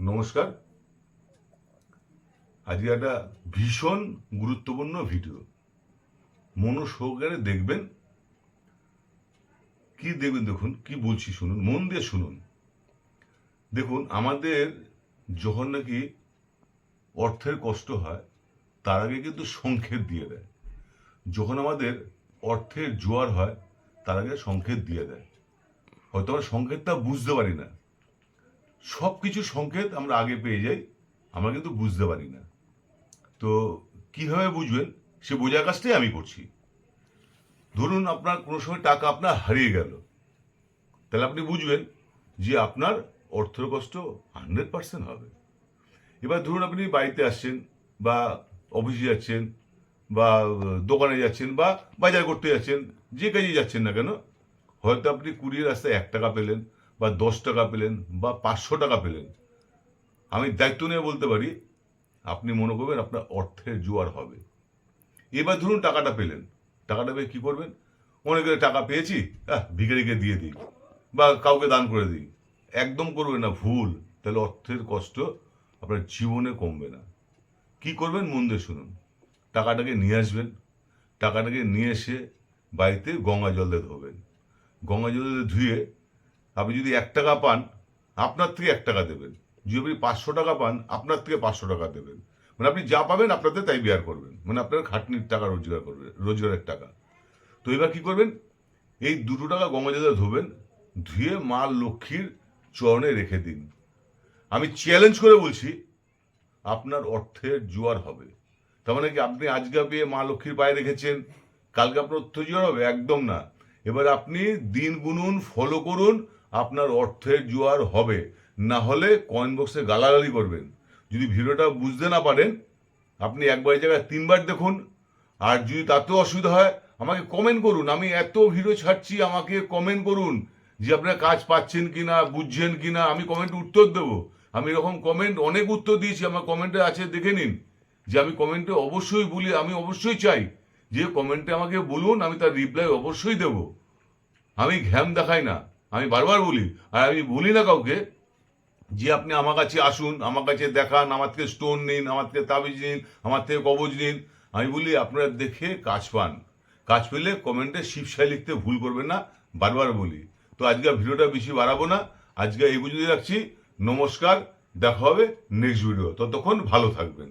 নমস্কার। আজকে একটা ভীষণ গুরুত্বপূর্ণ ভিডিও। মনোসহকারে দেখবেন। কি দেখবেন দেখুন, কি বলছি শুনুন, মন দিয়ে শুনুন। দেখুন, আমাদের যখন নাকি অর্থের কষ্ট হয়, তার আগে কিন্তু সংকেত দিয়ে দেয়। যখন আমাদের অর্থের জোয়ার হয়, তার আগে সংকেত দিয়ে দেয়। হয়তো আমরা সংকেতটা বুঝতে পারি না। সব কিছু সংকেত আমরা আগে পেয়ে যাই, আমরা কিন্তু বুঝতে পারি না। তো কীভাবে বুঝবেন? সে বোঝার কাজটাই আমি করছি। ধরুন আপনার কোনো সময় টাকা আপনার হারিয়ে গেল। তাহলে আপনি বুঝবেন যে আপনার অর্থের কষ্ট হান্ড্রেড পার্সেন্ট হবে। এবার ধরুন আপনি বাড়িতে আসছেন বা অফিসে যাচ্ছেন বা দোকানে যাচ্ছেন বা বাজার করতে যাচ্ছেন, যে কাজে যাচ্ছেন না কেন, হয়তো আপনি কুড়ির রাস্তায় এক টাকা পেলেন বা দশ টাকা পেলেন বা পাঁচশো টাকা পেলেন। আমি দায়িত্ব নিয়ে বলতে পারি, আপনি মনে করবেন আপনার অর্থের জোয়ার হবে। এবার ধরুন টাকাটা পেলেন। টাকাটা পেয়ে কী করবেন? অনেকে টাকা পেয়েছি, আহ, ভিখারিকে দিয়ে দিই বা কাউকে দান করে দিই। একদম করবেন না, ভুল। তাহলে অর্থের কষ্ট আপনার জীবনে কমবে না। কি করবেন? মন দিয়ে শুনুন। টাকাটাকে নিয়ে আসবেন। টাকাটাকে নিয়ে এসে বাড়িতে গঙ্গা জল দিয়ে ধোবেন। গঙ্গা জল দিয়ে ধুয়ে আপনি যদি এক টাকা পান, আপনার থেকে এক টাকা দেবেন। যদি আপনি পাঁচশো টাকা পান, আপনার থেকে পাঁচশো টাকা দেবেন। মানে আপনি যা পাবেন, আপনাদের তাই বিয়ার করবেন। মানে আপনার খাটনির টাকা, রোজগার করবেন রোজগারের টাকা। তো এবার কী করবেন? এই দুটো টাকা গঙ্গা জলে ধোবেন, ধুয়ে মা লক্ষ্মীর চরণে রেখে দিন। আমি চ্যালেঞ্জ করে বলছি, আপনার অর্থের জোয়ার হবে। তার মানে কি, আপনি আজকে পেয়ে মা লক্ষ্মীর পায়ে রেখেছেন, কালকে আপনার অর্থ জোয়ার হবে? একদম না। এবার আপনি দিন গুনুন ফলো করুন আপনার অর্থের জোয়ার হবে। না হলে কয়েন বক্সে গালাগালি করবেন। যদি ভিডিওটা বুঝতে না পারেন, আপনি একবার জায়গায় তিনবার দেখুন। আর যদি তাতেও অসুবিধা হয়, আমাকে কমেন্ট করুন। আমি এত ভিডিও ছাড়ছি, আমাকে কমেন্ট করুন যে আপনারা কাজ পাচ্ছেন কি না বুঝছেন কি না আমি কমেন্টে উত্তর দেবো। আমি এরকম কমেন্ট অনেক উত্তর দিয়েছি, আমার কমেন্টে আছে, দেখে নিন। যে আমি কমেন্টে অবশ্যই বলি, আমি অবশ্যই চাই যে কমেন্টে আমাকে বলুন, আমি তার রিপ্লাই অবশ্যই দেবো। আমি ঘ্যাম দেখাই না। আমি বারবার বলি, আর আমি বলি না কাউকে, যে আপনি আমার কাছে আসুন, আমার কাছে দেখান, আমার থেকে স্টোন নিন, আমার থেকে তাবিজ নিন, আমার থেকে কবজ নিন। আমি বলি, আপনারা দেখে কাজ পান। কাজ পেলে কমেন্টে শিবসাই লিখতে ভুল করবেন না, বারবার বলি। তো আজকে ভিডিওটা বেশি বাড়াবো না। আজকে এই বুঝতে রাখছি। নমস্কার, দেখা হবে নেক্সট ভিডিও ততক্ষণ ভালো থাকবেন।